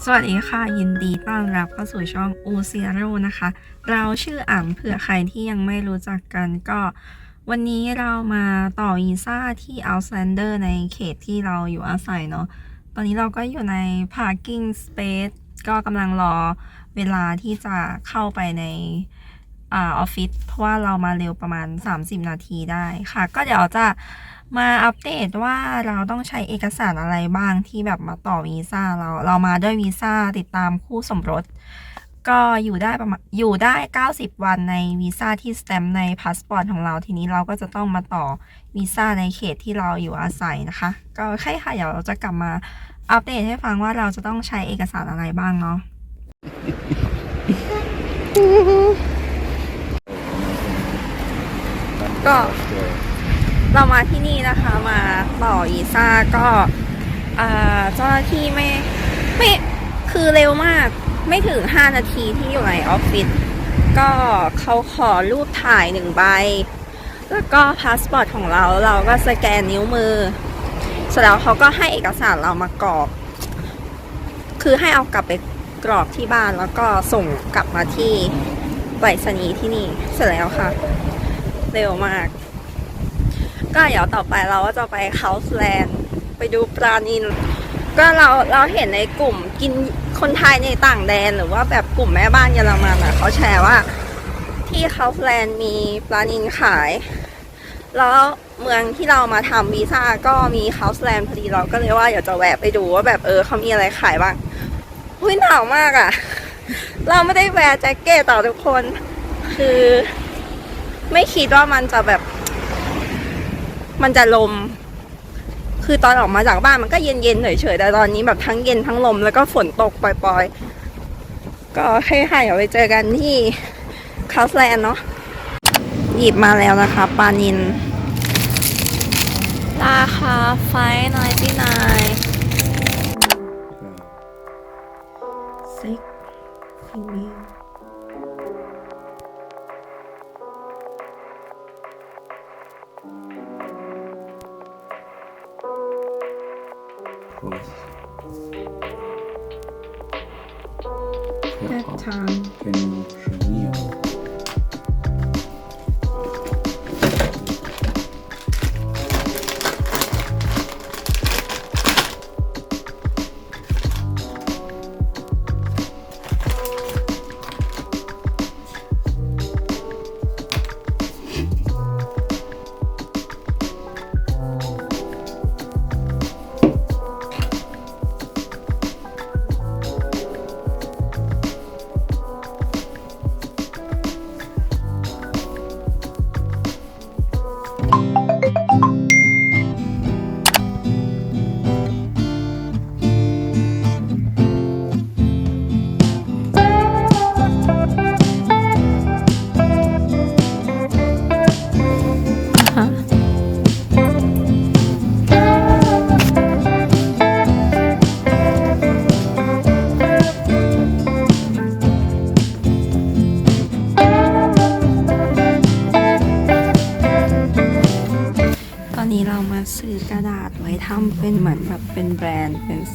สวัสดีค่ะ ยินดีต้อนรับเข้าสู่ช่องอูเซียโรนะคะ เราชื่ออ่ำเผื่อใครที่ยังไม่รู้จักกันก็ วันนี้เรามาต่อวีซ่าที่ Outlander ในเขตที่เราอยู่อาศัยเนาะตอนนี้เราก็อยู่ใน parking space ก็กำลังรอเวลาที่จะเข้าไปใน ออฟฟิศเพราะว่าเรามาเร็วประมาณ 30 นาทีได้ค่ะ ก็เดี๋ยวจะมาอัปเดตว่าเราต้องใช้เอกสารอะไรบ้างที่แบบมาต่อวีซ่าเราเรามาด้วยวีซ่าติดตามคู่สมรส ก็อยู่ได้ประมาณอยู่ได้ 90 วันในวีซ่าที่สแตมป์ในพาสปอร์ตของเราทีนี้เราก็จะต้องมาต่อวีซ่าในเขตที่เราอยู่อาศัยนะคะ ก็แค่ค่ะเดี๋ยวเราจะกลับมาอัปเดตให้ฟังว่าเราจะต้องใช้เอกสารอะไรบ้างเนาะ ก็เรามาที่นี่นะคะมาต่อวีซ่าก็เจ้าหน้าที่ไม่ไม่คือเร็วมากไม่ถึง 5 นาทีที่อยู่ในออฟฟิศก็เขาขอรูปถ่ายหนึ่งใบ แล้วก็พาสปอร์ตของเราเราก็สแกนนิ้วมือเสร็จแล้วเขาก็ให้เอกสารเรามากรอก คือให้เอากลับไปกรอกที่บ้านแล้วก็ส่งกลับมาที่ไปรษณีย์ที่นี่เสร็จแล้วค่ะ เร็วมาก ก็เดี๋ยวต่อไปเราก็จะไปเฮาส์แลนด์ไปดูปลานินก็เราเราเห็นในกลุ่มกินคนไทยในต่างแดนหรือว่าแบบกลุ่มแม่บ้านเยอรมันอะเขาแชร์ว่า ที่เฮาส์แลนด์มีปลานินขาย แล้วเมืองที่เรามาทำวีซ่าก็มีเฮาส์แลนด์พอดีเราก็เลยว่าอยากจะแวะไปดูว่าแบบเออเขามีอะไรขายบ้างอุ้ยหนาวมากอะ เราไม่ได้แวร์แจ็คเก็ตต่อทุกคน คือ ไม่คิดว่ามันจะแบบ มันจะลม คือตอนออกมาจากบ้านมันก็เย็นๆเฉยๆแต่ตอนนี้แบบทั้งเย็นทั้งลมแล้วก็ฝนตกปล่อยๆ ก็ให้ให้เดี๋ยวไปเจอกันที่คาสแลนด์เนาะหยิบมาแล้วนะคะปลานิน ราคาไฟนายที่นายซิกพรี close. Peptide. Phenyltryptamine.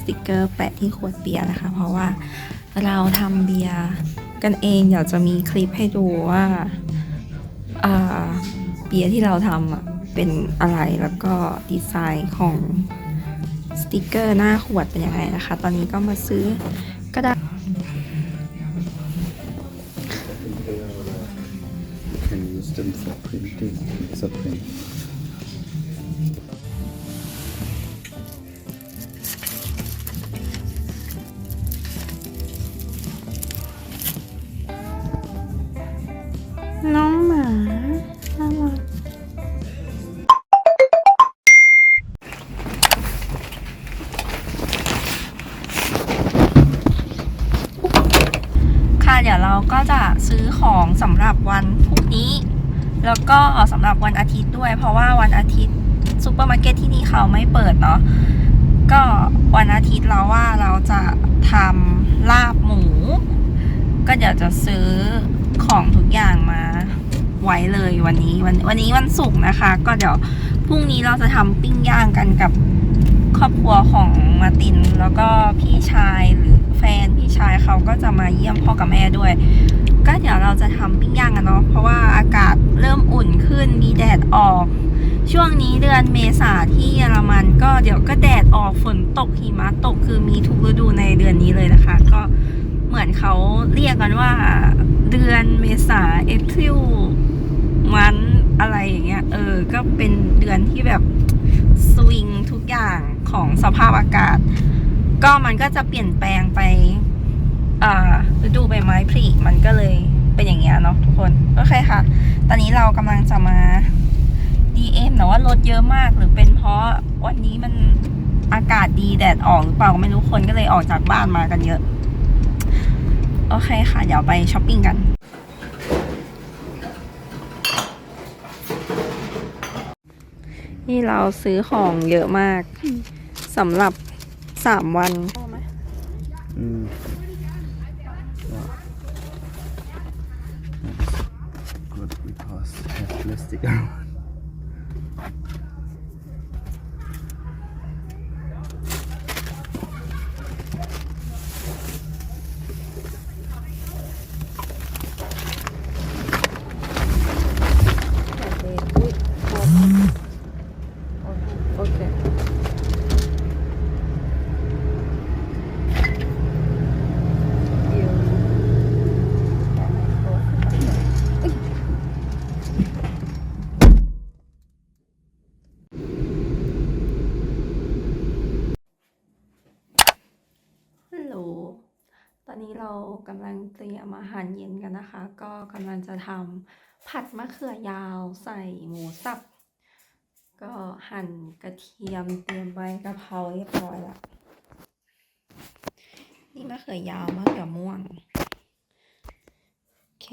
ติกเกอร์แปะที่ขวดเบียร์นะคะ เพราะว่าเราทำเบียร์กันเองเดี๋ยวจะมีคลิปให้ดูว่าเบียร์ที่เราทำเป็นอะไรแล้วก็ดีไซน์ของสติกเกอร์หน้าขวดเป็นยังไงนะคะ ตอนนี้ก็มาซื้อกระดาษ วันพรุ่งนี้ แล้วก็สำหรับวันอาทิตย์ด้วย เพราะว่าวันอาทิตย์ซูเปอร์มาร์เก็ตที่นี่เขาไม่เปิดเนาะก็วันอาทิตย์เราว่าเราจะทำลาบหมู ก็เดี๋ยวจะซื้อของทุกอย่างมาไว้เลยวันนี้วันวันนี้วันศุกร์นะคะ ก็เดี๋ยวพรุ่งนี้เราจะทำปิ้งย่างกันกับครอบครัวของมาติน แล้วก็พี่ชายหรือแฟนพี่ชายเขาก็จะมาเยี่ยมพ่อกับแม่ด้วย ยวเราจะทำปิ้งย่างกันเนาะเพราะว่าอากาศเริ่มอุ่นขึ้นมีแดดออก ช่วงนี้เดือนเมษาที่เยอรมันก็เดี๋ยวก็แดดออกฝนตกหิมะตกคือมีทุกฤดูในเดือนนี้เลยนะคะ ก็เหมือนเขาเรียกกันว่าเดือนเมษาเอพริลมันอะไรอย่างเงี้ยเออก็เป็นเดือนที่แบบสวิงทุกอย่างของสภาพอากาศ ก็มันก็จะเปลี่ยนแปลงไปอ่าฤดูใบไม้ผลิมันก็เลย เป็นอย่างเงี้ยเนาะทุกคนโอเคค่ะ ตอนนี้เรากำลังจะมา DM แต่ว่ารถเยอะมากหรือเป็นเพราะวันนี้มันอากาศดีแดดออกหรือเปล่าไม่รู้คนก็เลยออกจากบ้านมากันเยอะ โอเคค่ะ เดี๋ยวไปช้อปปิ้งกันนี่เราซื้อของเยอะมากสำหรับสามวัน ติก around. โอเค ฮัลโหล ตอนนี้เรากำลังเตรียมอาหารเย็นกันนะคะ ก็กำลังจะทำผัดมะเขือยาวใส่หมูสับ ก็หั่นกระเทียมเตรียมใบกะเพราเรียบร้อยละนี่มะเขือยาวมะเขือม่วงโอเค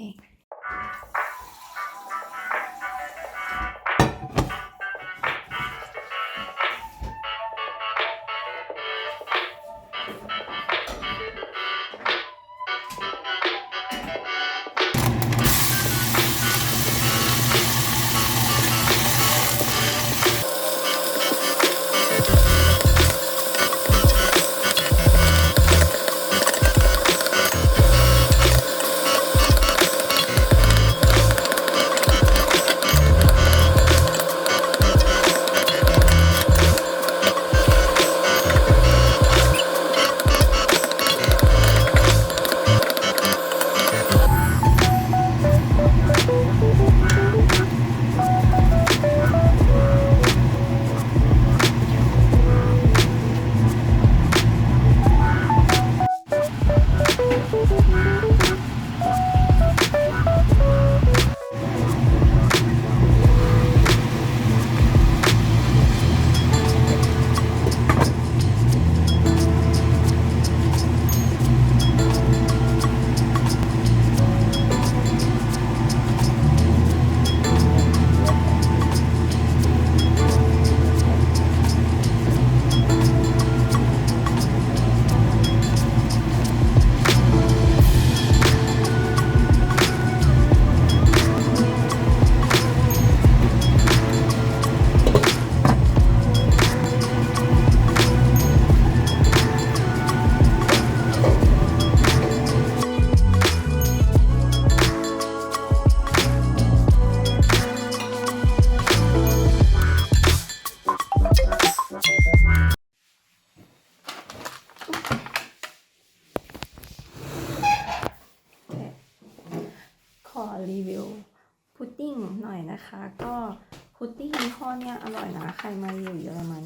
พุดดิ้งยี่ห้อเนี้ยอร่อยนะ ใครมาอยู่เยอรมัน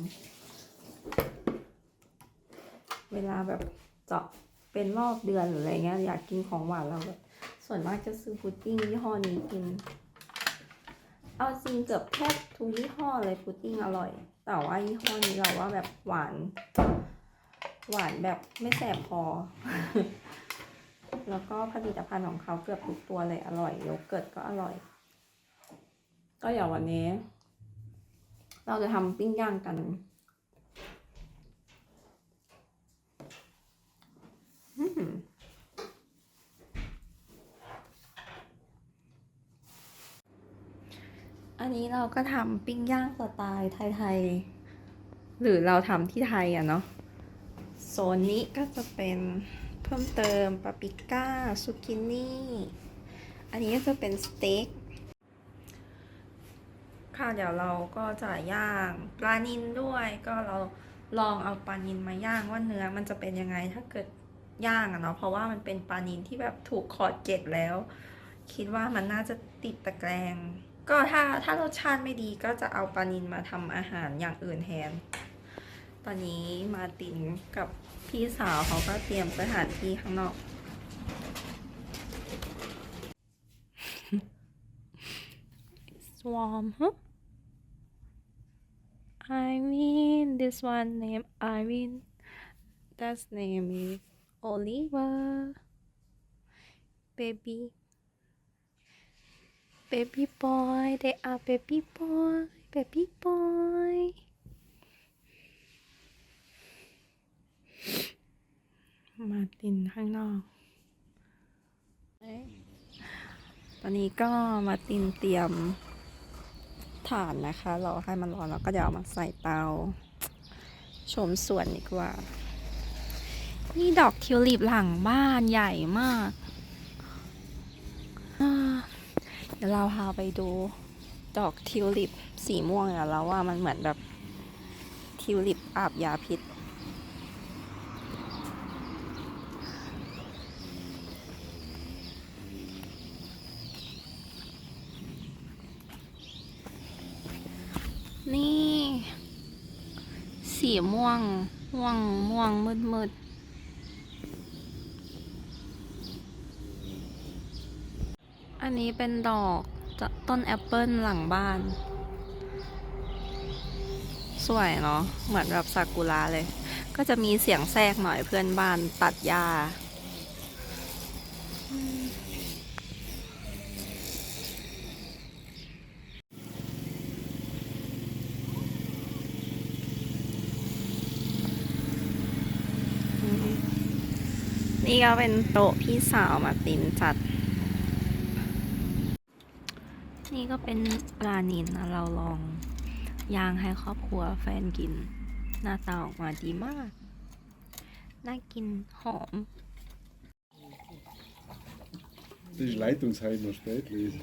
เวลาแบบเจาะเป็นรอบเดือนหรืออะไรเงี้ยอยากกินของหวานเราแบบส่วนมากจะซื้อพุดดิ้งยี่ห้อนี้กิน เอาจริงเกือบแทบทุกยี่ห้อเลยพุดดิ้งอร่อย แต่ว่ายี่ห้อนี้เราว่าแบบหวาน หวานแบบไม่แสบคอ แล้วก็ผลิตภัณฑ์ของเขาเกือบทุกตัวเลยอร่อยโยเกิร์ตก็อร่อย ก็อย่างวันนี้ เราจะทำปิ้งย่างกันอันนี้เราก็ทำปิ้งย่างสไตล์ไทยๆ หรือเราทำที่ไทยอะเนาะ โซนนี้ก็จะเป็นเพิ่มเติมปาปริก้าซูกินี่ อันนี้ก็จะเป็นสเต็ก เดี๋ยวเราก็จะย่างปลานินด้วยก็เราลองเอาปลานินมาย่างว่าเนื้อมันจะเป็นยังไงถ้าเกิดย่างอะเนาะเพราะว่ามันเป็นปลานินที่แบบถูกขอดเกล็ดแล้ว คิดว่ามันน่าจะติดตะแกรงก็ถ้าถ้ารสชาติไม่ดีก็จะเอาปลานินมาทำอาหารอย่างอื่นแทนตอนนี้มาตินกับพี่สาวเขาก็เตรียมสถานที่ข้างนอก It's warm, huh? Irene, this one name Irene. That's name is Oliver. Baby. Baby boy, they are baby boy, baby boy. มาตินข้างนอกตอนนี้ก็มาตินเตรียม ถ่านนะคะรอให้มันร้อนแล้วก็เดี๋ยวเอามาใส่เตา ชมสวนดีกว่า นี่ดอกทิวลิปหลังบ้านใหญ่มาก เดี๋ยวเราพาไปดูดอกทิวลิปสีม่วงเนี่ยเราว่ามันเหมือนแบบทิวลิปอาบยาพิษ นี่ สีม่ วง ม่วง ม่วง มืดมืดอันนี้เป็นดอกจะต้นแอปเปิลหลังบ้าน สวยเนาะ เหมือนแบบซากุระเลย ก็จะมีเสียงแทรกหน่อยเพื่อนบ้านตัดหญ้า นี่ก็เป็นโต๊ะพี่สาวมาตินจัด นี่ก็เป็นปลานินนะเราลองย่างให้ครอบครัวแฟนกิน หน้าตาออกมาดีมาก น่ากินหอม Die Leitungsheim noch spät lesen.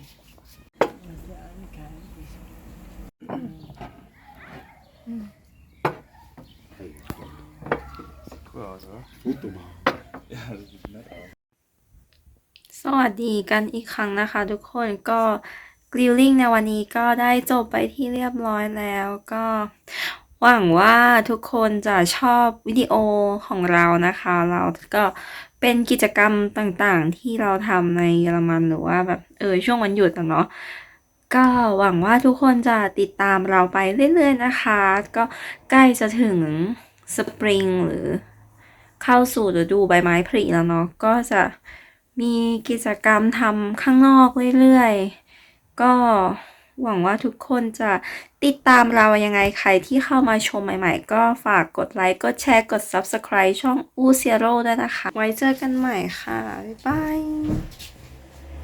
Cool aus, oder? Foto machen. Ja, das sieht nett aus. สวัสดีกันอีกครั้งนะคะ ทุกคนก็กริลลิ่งในวันนี้ก็ได้จบไปที่เรียบร้อยแล้วก็หวังว่าทุกคนจะชอบวิดีโอของเรานะคะ เราก็เป็นกิจกรรมต่างๆ ที่เราทำในเยอรมันหรือว่าแบบเออช่วงวันหยุดเนาะก็หวังว่าทุกคนจะติดตามเราไปเรื่อยๆนะคะ ก็ใกล้จะถึงสปริงหรือ เข้าสู่ฤดูใบไม้ผลิแล้วเนาะก็จะมีกิจกรรมทำข้างนอกเรื่อยๆ ก็หวังว่าทุกคนจะติดตามเรายังไงใครที่เข้ามาชมใหม่ๆ ก็ฝากกดไลค์กดแชร์กด Subscribe ช่องอูเซียโร่ด้วยนะคะ ไว้เจอกันใหม่ค่ะ บ๊ายบาย